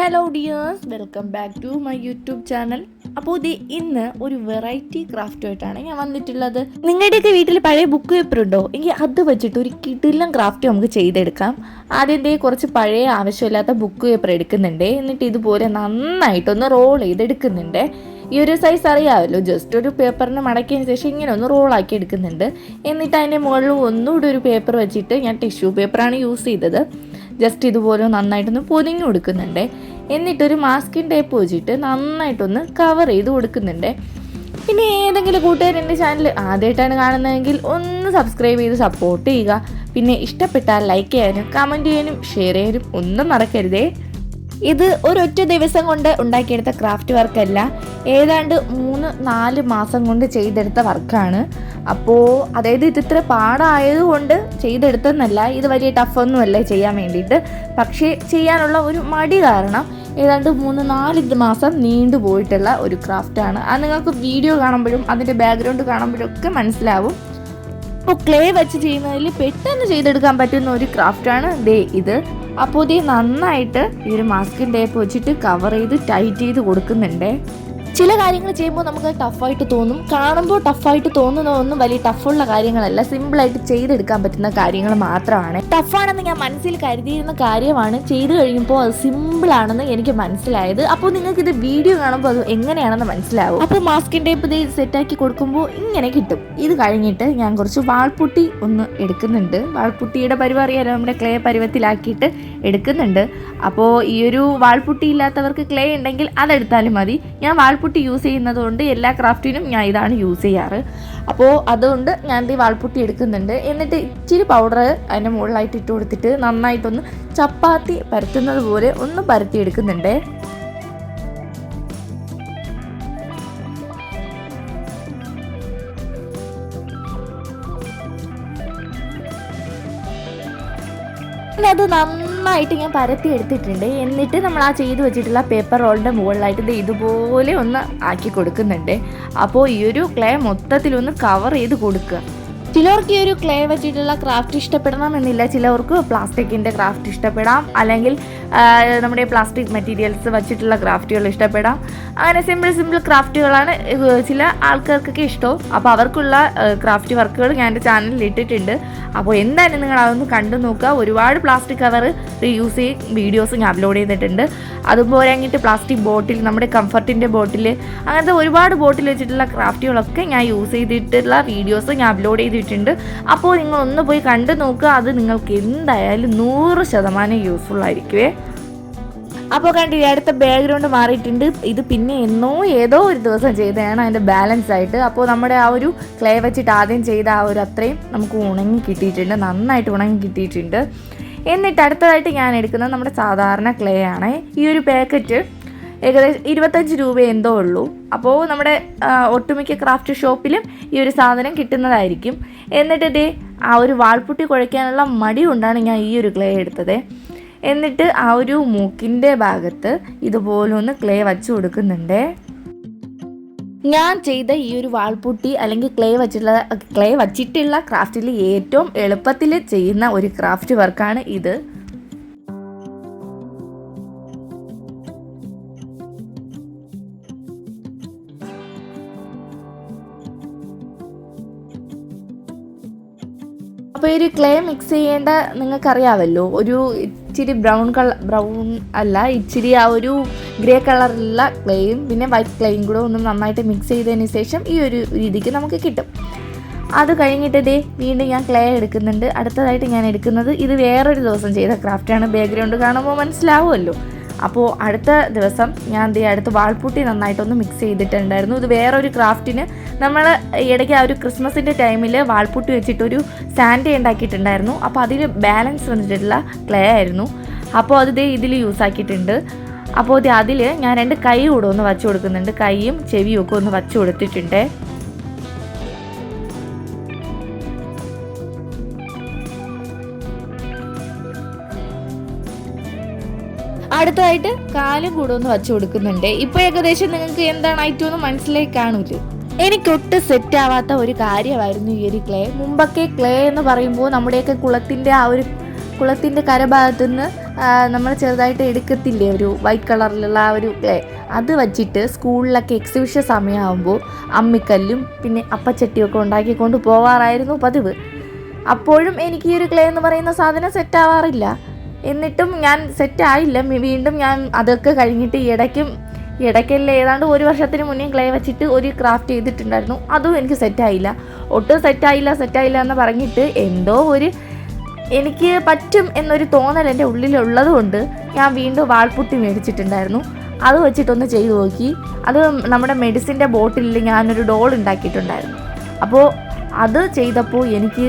Hello dears welcome back to my YouTube channel അപ്പോൾ ഇത് ഇന്ന് ഒരു വെറൈറ്റി ക്രാഫ്റ്റുമായിട്ടാണ് ഞാൻ വന്നിട്ടുള്ളത്. നിങ്ങളുടെയൊക്കെ വീട്ടിൽ പഴയ ബുക്ക് പേപ്പർ ഉണ്ടോ? എങ്കിൽ അത് വെച്ചിട്ട് ഒരു കിടിലം ക്രാഫ്റ്റ് നമുക്ക് ചെയ്തെടുക്കാം. ആദ്യം കുറച്ച് പഴയ ആവശ്യമില്ലാത്ത ബുക്ക് പേപ്പർ എടുക്കുന്നുണ്ട്. എന്നിട്ട് ഇതുപോലെ നന്നായിട്ടൊന്ന് റോൾ ചെയ്തെടുക്കുന്നുണ്ട്. ഈ ഒരു സൈസ് അറിയാമല്ലോ. ജസ്റ്റ് ഒരു പേപ്പറിന് മടക്കിയതിന് ശേഷം ഇങ്ങനെ ഒന്ന് റോളാക്കി എടുക്കുന്നുണ്ട്. എന്നിട്ട് അതിന്റെ മുകളിൽ ഒന്നുകൂടി ഒരു പേപ്പർ വെച്ചിട്ട് ഞാൻ ടിഷ്യൂ പേപ്പറാണ് യൂസ് ചെയ്തത്. ജസ്റ്റ് ഇതുപോലെ നന്നായിട്ടൊന്ന് പൊതിഞ്ഞു കൊടുക്കുന്നുണ്ട്. എന്നിട്ടൊരു മാസ്കിൻ ടേപ്പ് വെച്ചിട്ട് നന്നായിട്ടൊന്ന് കവർ ചെയ്ത് കൊടുക്കുന്നുണ്ട്. പിന്നെ ഏതെങ്കിലും കൂട്ടുകാർ എന്റെ ചാനൽ ആദ്യമായിട്ടാണ് കാണുന്നതെങ്കിൽ ഒന്ന് സബ്സ്ക്രൈബ് ചെയ്ത് സപ്പോർട്ട് ചെയ്യുക. പിന്നെ ഇഷ്ടപ്പെട്ടാൽ ലൈക്ക് ചെയ്യാനും കമന്റ് ചെയ്യാനും ഷെയർ ചെയ്യാനും ഒന്നും മറക്കരുതേ. ഇത് ഒരൊറ്റ ദിവസം കൊണ്ട് ഉണ്ടാക്കിയെടുത്ത ക്രാഫ്റ്റ് വർക്കല്ല ഏതാണ്ട് മൂന്ന് നാല് മാസം കൊണ്ട് ചെയ്തെടുത്ത വർക്കാണ് അപ്പോൾ അതായത് ഇത് ഇത്ര പാടായതുകൊണ്ട് ചെയ്തെടുത്തെന്നല്ല ഇത് വലിയ ടഫൊന്നുമല്ല ചെയ്യാൻ വേണ്ടിയിട്ട്. പക്ഷേ ചെയ്യാനുള്ള ഒരു മടി കാരണം ഏതാണ്ട് മൂന്ന് നാല് മാസം നീണ്ടു പോയിട്ടുള്ള ഒരു ക്രാഫ്റ്റാണ് അത് നിങ്ങൾക്ക് വീഡിയോ കാണുമ്പോഴും അതിന്റെ ബാക്ക്ഗ്രൗണ്ട് കാണുമ്പോഴും ഒക്കെ മനസ്സിലാവും. അപ്പോൾ ക്ലേ വെച്ച് ചെയ്യുന്നതിൽ പെട്ടെന്ന് ചെയ്തെടുക്കാൻ പറ്റുന്ന ഒരു ക്രാഫ്റ്റാണ് ദേ ഇത്. അപ്പോൾ ഇത് നന്നായിട്ട് ഈ ഒരു മാസ്കിൻ ടേപ്പ് വെച്ചിട്ട് കവർ ചെയ്ത് ടൈറ്റ് ചെയ്ത് കൊടുക്കുന്നുണ്ട്. ചില കാര്യങ്ങൾ ചെയ്യുമ്പോൾ നമുക്ക് ടഫായിട്ട് തോന്നും. കാണുമ്പോൾ ടഫായിട്ട് തോന്നുന്നതൊന്നും വലിയ ടഫുള്ള കാര്യങ്ങളല്ല. സിമ്പിളായിട്ട് ചെയ്തെടുക്കാൻ പറ്റുന്ന കാര്യങ്ങൾ മാത്രമാണ്. ടഫാണെന്ന് ഞാൻ മനസ്സിൽ കരുതിയിരുന്ന കാര്യമാണ്. ചെയ്തു കഴിയുമ്പോൾ അത് സിമ്പിളാണെന്ന് എനിക്ക് മനസ്സിലായത്. അപ്പോൾ നിങ്ങൾക്ക് ഇത് വീഡിയോ കാണുമ്പോൾ അത് എങ്ങനെയാണെന്ന് മനസ്സിലാവും. അപ്പോൾ മാസ്കിൻ ടൈപ്പ് ഇത് സെറ്റാക്കി കൊടുക്കുമ്പോൾ ഇങ്ങനെ കിട്ടും. ഇത് കഴിഞ്ഞിട്ട് ഞാൻ കുറച്ച് വാൾപുട്ടി ഒന്ന് എടുക്കുന്നുണ്ട്. വാൾപുട്ടിയുടെ പരുവം അറിയാലോ നമ്മുടെ ക്ലേ പരുവത്തിലാക്കിയിട്ട് എടുക്കുന്നുണ്ട്. അപ്പോൾ ഈ ഒരു വാൾപുട്ടി ഇല്ലാത്തവർക്ക് ക്ലേ ഉണ്ടെങ്കിൽ അതെടുത്താലും മതി. ഞാൻ വാൾപുട്ടി യൂസ് ചെയ്യുന്നത് കൊണ്ട് എല്ലാ ക്രാഫ്റ്റിനും ഞാൻ ഇതാണ് യൂസ് ചെയ്യാറ്. അപ്പോൾ അതുകൊണ്ട് ഞാൻ ഈ വാൾപുട്ടി എടുക്കുന്നുണ്ട്. എന്നിട്ട് ഇച്ചിരി പൗഡർ അതിന്റെ മുകളിലായിട്ട് ഇട്ട് കൊടുത്തിട്ട് നന്നായിട്ടൊന്ന് ചപ്പാത്തി പരത്തുന്നത് പോലെ ഒന്ന് പരത്തി എടുക്കുന്നുണ്ട്. അത് നന്നായിട്ട് ഞാൻ പരത്തി എടുത്തിട്ടുണ്ട്. എന്നിട്ട് നമ്മൾ ആ ചെയ്ത് വെച്ചിട്ടുള്ള പേപ്പർ റോളിന്റെ മുകളിലായിട്ട് ഇത് ഇതുപോലെ ഒന്ന് ആക്കി കൊടുക്കുന്നുണ്ട്. അപ്പോൾ ഈ ഒരു ക്ലേ മൊത്തത്തിലൊന്ന് കവർ ചെയ്ത് കൊടുക്കുക. ചിലർക്ക് ഈ ഒരു ക്ലേ വെച്ചിട്ടുള്ള ക്രാഫ്റ്റ് ഇഷ്ടപ്പെടണം എന്നില്ല. ചിലവർക്ക് പ്ലാസ്റ്റിക്കിന്റെ ക്രാഫ്റ്റ് ഇഷ്ടപ്പെടാം. അല്ലെങ്കിൽ നമ്മുടെ പ്ലാസ്റ്റിക് മെറ്റീരിയൽസ് വെച്ചിട്ടുള്ള ക്രാഫ്റ്റുകൾ ഇഷ്ടപ്പെടാം. അങ്ങനെ സിമ്പിൾ സിമ്പിൾ ക്രാഫ്റ്റുകളാണ് ചില ആൾക്കാർക്കൊക്കെ ഇഷ്ടവും. അപ്പോൾ അവർക്കുള്ള ക്രാഫ്റ്റ് വർക്കുകൾ ഞാൻ എന്റെ ചാനലിൽ ഇട്ടിട്ടുണ്ട്. അപ്പോൾ എന്തായാലും നിങ്ങൾ അതൊന്ന് കണ്ടു നോക്കുക. ഒരുപാട് പ്ലാസ്റ്റിക് കവർ റീയൂസ് ചെയ്യും വീഡിയോസ് ഞാൻ അപ്ലോഡ് ചെയ്തിട്ടുണ്ട്. അതുപോലെ അങ്ങോട്ട് പ്ലാസ്റ്റിക് ബോട്ടിൽ നമ്മുടെ കംഫർട്ടിന്റെ ബോട്ടിൽ അങ്ങനത്തെ ഒരുപാട് ബോട്ടിൽ വെച്ചിട്ടുള്ള ക്രാഫ്റ്റുകളൊക്കെ ഞാൻ യൂസ് ചെയ്തിട്ടുള്ള വീഡിയോസ് ഞാൻ അപ്ലോഡ് ചെയ്തിട്ടുണ്ട്. അപ്പോൾ നിങ്ങൾ ഒന്ന് പോയി കണ്ടു നോക്കുക അത് നിങ്ങൾക്ക് എന്തായാലും നൂറ് ശതമാനം യൂസ്ഫുൾ ആയിരിക്കുമേ അപ്പോൾ കണ്ടില്ലേ അടുത്ത ബാക്ക്ഗ്രൗണ്ട് മാറിയിട്ടുണ്ട്. ഇത് പിന്നെ എന്നോ ഏതോ ഒരു ദിവസം ചെയ്തതാണ് അതിന്റെ ബാലൻസ് ആയിട്ട്. അപ്പോൾ നമ്മുടെ ആ ഒരു ക്ലേ വെച്ചിട്ട് ആദ്യം ചെയ്ത ആ ഒരു അത്രയും നമുക്ക് ഉണങ്ങി കിട്ടിയിട്ടുണ്ട് നന്നായിട്ട് ഉണങ്ങി കിട്ടിയിട്ടുണ്ട്. എന്നിട്ട് അടുത്തതായിട്ട് ഞാൻ എടുക്കുന്നത് നമ്മുടെ സാധാരണ ക്ലേ ആണ്. ഈ ഒരു പാക്കറ്റ് ഏകദേശം ഇരുപത്തഞ്ച് രൂപ എന്തോ ഉള്ളൂ. അപ്പോൾ നമ്മുടെ ഒട്ടുമിക്ക ക്രാഫ്റ്റ് ഷോപ്പിലും ഈ ഒരു സാധനം കിട്ടുന്നതായിരിക്കും. എന്നിട്ട് ഇതേ ആ ഒരു വാൾപുട്ടി കുഴയ്ക്കാനുള്ള മടി കൊണ്ടാണ് ഞാൻ ഈ ഒരു ക്ലേ എടുത്തത്. എന്നിട്ട് ആ ഒരു മൂക്കിന്റെ ഭാഗത്ത് ഇതുപോലൊന്ന് ക്ലേ വച്ച് കൊടുക്കുന്നുണ്ട്. ഞാൻ ചെയ്ത ഈ ഒരു വാൾപുട്ടി അല്ലെങ്കിൽ ക്ലേ വച്ചിട്ടുള്ള ക്ലേ വച്ചിട്ടുള്ള ക്രാഫ്റ്റിൽ ഏറ്റവും എളുപ്പത്തിൽ ചെയ്യുന്ന ഒരു ക്രാഫ്റ്റ് വർക്കാണ് ഇത്. ഒരു ക്ലേ മിക്സ് ചെയ്യേണ്ട നിങ്ങൾക്കറിയാമല്ലോ. ഒരു ഇച്ചിരി ബ്രൗൺ കളർ ബ്രൗൺ അല്ല ഇച്ചിരി ആ ഒരു ഗ്രേ കളറിലുള്ള ക്ലേയും പിന്നെ വൈറ്റ് ക്ലേയും കൂടെ ഒന്ന് നന്നായിട്ട് മിക്സ് ചെയ്തതിന് ശേഷം ഈ ഒരു രീതിക്ക് നമുക്ക് കിട്ടും. അത് കഴിഞ്ഞിട്ട് ഇതേ വീണ്ടും ഞാൻ ക്ലേ എടുക്കുന്നുണ്ട്. അടുത്തതായിട്ട് ഞാൻ എടുക്കുന്നത് ഇത് വേറൊരു ദിവസം ചെയ്ത ക്രാഫ്റ്റാണ് ബാക്ക്ഗ്രൗണ്ട് കാണുമ്പോൾ മനസ്സിലാവുമല്ലോ. അപ്പോൾ അടുത്ത ദിവസം ഞാൻ എന്ത് ദേ അടുത്ത് വാൾപ്പൂട്ടി നന്നായിട്ടൊന്ന് മിക്സ് ചെയ്തിട്ടുണ്ടായിരുന്നു. ഇത് വേറൊരു ക്രാഫ്റ്റിന് നമ്മൾ ഇടയ്ക്ക് ആ ഒരു ക്രിസ്മസിന്റെ ടൈമിൽ വാൾപൂട്ടി വെച്ചിട്ടൊരു സാൻഡ് ഉണ്ടാക്കിയിട്ടുണ്ടായിരുന്നു. അപ്പോൾ അതിൽ ബാലൻസ് വന്നിട്ടുള്ള ക്ലേ ആയിരുന്നു. അപ്പോൾ അത് ദേ ഇതിൽ യൂസ് ആക്കിയിട്ടുണ്ട്. അപ്പോൾ അതിൽ ഞാൻ രണ്ട് കൈ കൂടെ ഒന്ന് വച്ചു കൊടുക്കുന്നുണ്ട്. കൈയും ചെവിയും ഒക്കെ ഒന്ന് വച്ചു കൊടുത്തിട്ടുണ്ട്. അടുത്തതായിട്ട് കാലും കൂടെ ഒന്ന് വച്ചു കൊടുക്കുന്നുണ്ട്. ഇപ്പൊ ഏകദേശം നിങ്ങൾക്ക് എന്താണ് ഐറ്റം എന്ന് മനസ്സിലായി എനിക്ക് എനിക്കൊട്ട് സെറ്റ് ആവാത്ത ഒരു കാര്യമായിരുന്നു ഈ ഒരു ക്ലേ മുമ്പൊക്കെ ക്ലേ എന്ന് പറയുമ്പോൾ നമ്മുടെയൊക്കെ കുളത്തിന്റെ ആ ഒരു കുളത്തിന്റെ കരഭാഗത്തു നിന്ന് നമ്മൾ ചെറുതായിട്ട് എടുക്കത്തില്ലേ ഒരു വൈറ്റ് കളറിലുള്ള ആ ഒരു ക്ലേ അത് വച്ചിട്ട് സ്കൂളിലൊക്കെ എക്സിബിഷൻ സമയമാകുമ്പോൾ അമ്മിക്കല്ലും പിന്നെ അപ്പച്ചട്ടിയൊക്കെ ഉണ്ടാക്കിക്കൊണ്ട് പോവാറായിരുന്നു പതിവ്. അപ്പോഴും എനിക്ക് ഈ ഒരു ക്ലേ എന്ന് പറയുന്ന സാധനം സെറ്റ് ആവാറില്ല. എന്നിട്ടും ഞാൻ സെറ്റ് ആയില്ല. വീണ്ടും ഞാൻ അതൊക്കെ കഴിഞ്ഞിട്ട് ഇടയ്ക്കും ഇടയ്ക്കല്ലേ ഏതാണ്ട് ഒരു വർഷത്തിന് മുന്നേ ക്ലേ വെച്ചിട്ട് ഒരു ക്രാഫ്റ്റ് ചെയ്തിട്ടുണ്ടായിരുന്നു. അതും എനിക്ക് സെറ്റായില്ല ഒട്ടും സെറ്റായില്ല സെറ്റായില്ല എന്ന് പറഞ്ഞിട്ട് എന്തോ ഒരു എനിക്ക് പറ്റും എന്നൊരു തോന്നൽ എന്റെ ഉള്ളിലുള്ളത് കൊണ്ട് ഞാൻ വീണ്ടും വാൾപുട്ടി മേടിച്ചിട്ടുണ്ടായിരുന്നു. അത് വെച്ചിട്ടൊന്ന് ചെയ്തു നോക്കി. അത് നമ്മുടെ മെഡിസിന്റെ ബോട്ടിലിൽ ഞാനൊരു ഡോൾ ഉണ്ടാക്കിയിട്ടുണ്ടായിരുന്നു. അപ്പോൾ അത് ചെയ്തപ്പോൾ എനിക്ക്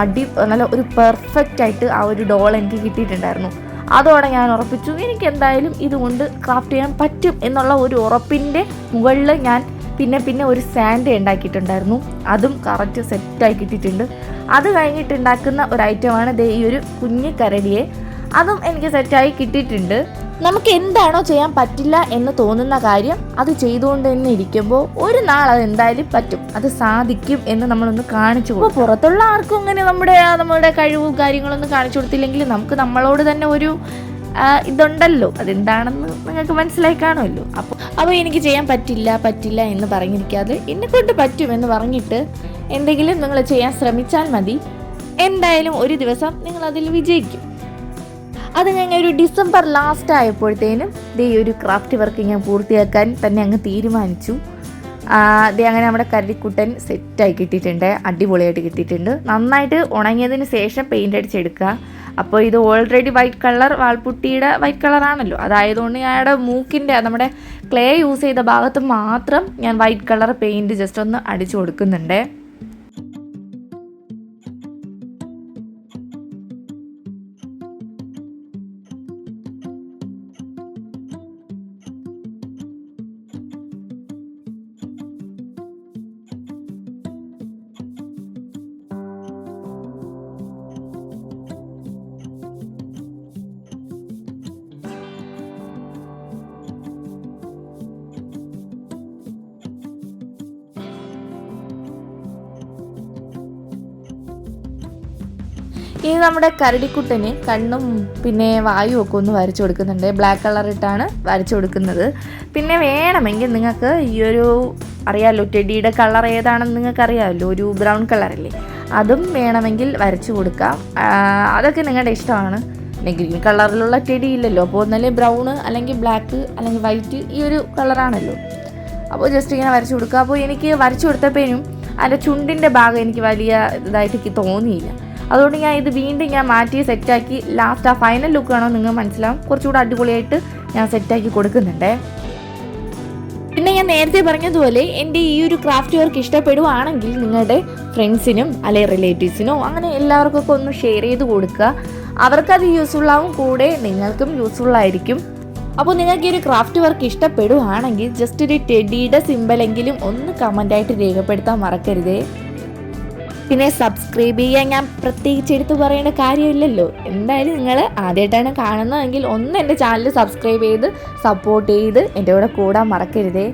അടി നല്ല ഒരു പെർഫെക്റ്റ് ആയിട്ട് ആ ഒരു ഡോൾ എനിക്ക് കിട്ടിയിട്ടുണ്ടായിരുന്നു. അതോടെ ഞാൻ ഉറപ്പിച്ചു എനിക്ക് എന്തായാലും ഇതുകൊണ്ട് ക്രാഫ്റ്റ് ചെയ്യാൻ പറ്റും എന്നുള്ള ഒരു ഉറപ്പിന്റെ മുകളിൽ ഞാൻ പിന്നെ പിന്നെ ഒരു സാൻഡ് ഉണ്ടാക്കിയിട്ടുണ്ടായിരുന്നു. അതും കറക്റ്റ് സെറ്റായി കിട്ടിയിട്ടുണ്ട്. അത് കഴിഞ്ഞിട്ട് ഉണ്ടാക്കുന്ന ഒരു ഐറ്റമാണ് ദേ ഈ ഒരു കുഞ്ഞു കരടിയെ. അതും എനിക്ക് സെറ്റായി കിട്ടിയിട്ടുണ്ട്. നമുക്ക് എന്താണോ ചെയ്യാൻ പറ്റില്ല എന്ന് തോന്നുന്ന കാര്യം അത് ചെയ്തുകൊണ്ട് തന്നെ ഇരിക്കുമ്പോൾ ഒരു നാൾ അത് എന്തായാലും പറ്റും. അത് സാധിക്കും എന്ന് നമ്മളൊന്ന് കാണിച്ചു കൊടുക്കും പുറത്തുള്ള ആർക്കും അങ്ങനെ നമ്മുടെ നമ്മുടെ കഴിവും കാര്യങ്ങളൊന്നും കാണിച്ചു കൊടുത്തില്ലെങ്കിൽ നമുക്ക് നമ്മളോട് തന്നെ ഒരു ഇതുണ്ടല്ലോ. അതെന്താണെന്ന് നിങ്ങൾക്ക് മനസ്സിലായി കാണുമല്ലോ. അപ്പോൾ അപ്പോൾ എനിക്ക് ചെയ്യാൻ പറ്റില്ല പറ്റില്ല എന്ന് പറഞ്ഞിരിക്കാതെ എന്നെ കൊണ്ട് പറ്റും എന്ന് പറഞ്ഞിട്ട് എന്തെങ്കിലും നിങ്ങൾ ചെയ്യാൻ ശ്രമിച്ചാൽ മതി. എന്തായാലും ഒരു ദിവസം നിങ്ങൾ അതിൽ വിജയിക്കും. അത് ഞങ്ങൾ ഒരു ഡിസംബർ ലാസ്റ്റ് ആയപ്പോഴത്തേനും ദേ ഒരു ക്രാഫ്റ്റ് വർക്ക് ഞാൻ പൂർത്തിയാക്കാൻ തന്നെ അങ്ങ് തീരുമാനിച്ചു. ദേ അങ്ങനെ നമ്മുടെ കരടിക്കുട്ടൻ സെറ്റായി കിട്ടിയിട്ടുണ്ട് അടിപൊളിയായിട്ട് കിട്ടിയിട്ടുണ്ട്. നന്നായിട്ട് ഉണങ്ങിയതിന് ശേഷം പെയിന്റ് അടിച്ചെടുക്കുക അപ്പോൾ ഇത് ഓൾറെഡി വൈറ്റ് കളർ വാൾപുട്ടിയുടെ വൈറ്റ് കളറാണല്ലോ അതായതുകൊണ്ട് ഞായുടെ മൂക്കിന്റെ നമ്മുടെ ക്ലേ യൂസ് ചെയ്ത ഭാഗത്ത് മാത്രം ഞാൻ വൈറ്റ് കളർ പെയിന്റ് ജസ്റ്റ് ഒന്ന് അടിച്ചു കൊടുക്കുന്നുണ്ട്. ഇനി നമ്മുടെ കരടിക്കുട്ടന് കണ്ണും പിന്നെ വായും ഒക്കെ ഒന്ന് വരച്ചു കൊടുക്കുന്നുണ്ട്. ബ്ലാക്ക് കളർ ഇട്ടാണ് വരച്ചു കൊടുക്കുന്നത്. പിന്നെ വേണമെങ്കിൽ നിങ്ങൾക്ക് ഈ ഒരു അറിയാമല്ലോ ടെഡിയുടെ കളർ ഏതാണെന്ന് നിങ്ങൾക്ക് അറിയാമല്ലോ ഒരു ബ്രൗൺ കളറല്ലേ അതും വേണമെങ്കിൽ വരച്ചു കൊടുക്കാം. അതൊക്കെ നിങ്ങളുടെ ഇഷ്ടമാണ്. പിന്നെ ഗ്രീൻ കളറിലുള്ള ടെഡി ഇല്ലല്ലോ. അപ്പോൾ ഒന്നല്ലേ ബ്രൗൺ അല്ലെങ്കിൽ ബ്ലാക്ക് അല്ലെങ്കിൽ വൈറ്റ് ഈ ഒരു കളറാണല്ലോ അപ്പോൾ ജസ്റ്റ് ഇങ്ങനെ വരച്ചു കൊടുക്കുക അപ്പോൾ എനിക്ക് വരച്ചു കൊടുത്തപ്പോഴും അതിന്റെ ചുണ്ടിന്റെ ഭാഗം എനിക്ക് വലിയ ഇതായിട്ട് എനിക്ക് തോന്നിയില്ല. അതുകൊണ്ട് ഞാൻ ഇത് വീണ്ടും ഞാൻ മാറ്റി സെറ്റാക്കി. ലാസ്റ്റ് ആ ഫൈനൽ ലുക്ക് ആണോ നിങ്ങൾ മനസ്സിലാവും. കുറച്ചുകൂടെ അടിപൊളിയായിട്ട് ഞാൻ സെറ്റാക്കി കൊടുക്കുന്നുണ്ടേ. പിന്നെ ഞാൻ നേരത്തെ പറഞ്ഞതുപോലെ എന്റെ ഈ ഒരു ക്രാഫ്റ്റ് വർക്ക് ഇഷ്ടപ്പെടുവാണെങ്കിൽ നിങ്ങളുടെ ഫ്രണ്ട്സിനും അല്ലെങ്കിൽ റിലേറ്റീവ്സിനോ അങ്ങനെ എല്ലാവർക്കൊക്കെ ഒന്ന് ഷെയർ ചെയ്ത് കൊടുക്കുക. അവർക്കത് യൂസ്ഫുൾ ആവും കൂടെ നിങ്ങൾക്കും യൂസ്ഫുൾ ആയിരിക്കും. അപ്പോൾ നിങ്ങൾക്ക് ഈ ഒരു ക്രാഫ്റ്റ് വർക്ക് ഇഷ്ടപ്പെടുവാണെങ്കിൽ ജസ്റ്റ് ഒരു ടെഡിയുടെ സിമ്പലെങ്കിലും ഒന്ന് കമന്റായിട്ട് രേഖപ്പെടുത്താൻ മറക്കരുതേ. പിന്നെ സബ്സ്ക്രൈബ് ചെയ്യാൻ ഞാൻ പ്രത്യേകിച്ച് എടുത്ത് പറയേണ്ട കാര്യമില്ലല്ലോ. എന്തായാലും നിങ്ങൾ ആദ്യമായിട്ടാണ് കാണുന്നതെങ്കിൽ ഒന്ന് എന്റെ ചാനൽ സബ്സ്ക്രൈബ് ചെയ്ത് സപ്പോർട്ട് ചെയ്ത് എന്റെ കൂടെ കൂടാൻ മറക്കരുതേ.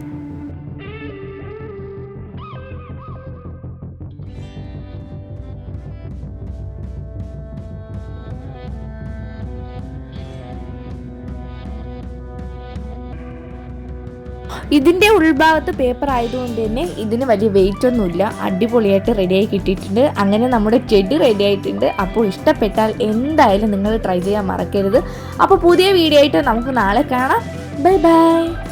ഇതിന്റെ ഉൾഭാഗത്ത് പേപ്പർ ആയതുകൊണ്ട് തന്നെ ഇതിന് വലിയ വെയിറ്റ് ഒന്നുമില്ല. അടിപൊളിയായിട്ട് റെഡിയായി കിട്ടിയിട്ടുണ്ട്. അങ്ങനെ നമ്മുടെ ചെടി റെഡി ആയിട്ടുണ്ട്. അപ്പോൾ ഇഷ്ടപ്പെട്ടാൽ എന്തായാലും നിങ്ങൾ ട്രൈ ചെയ്യാൻ മറക്കരുത്. അപ്പോൾ പുതിയ വീഡിയോ ആയിട്ട് നമുക്ക് നാളെ കാണാം. Bye bye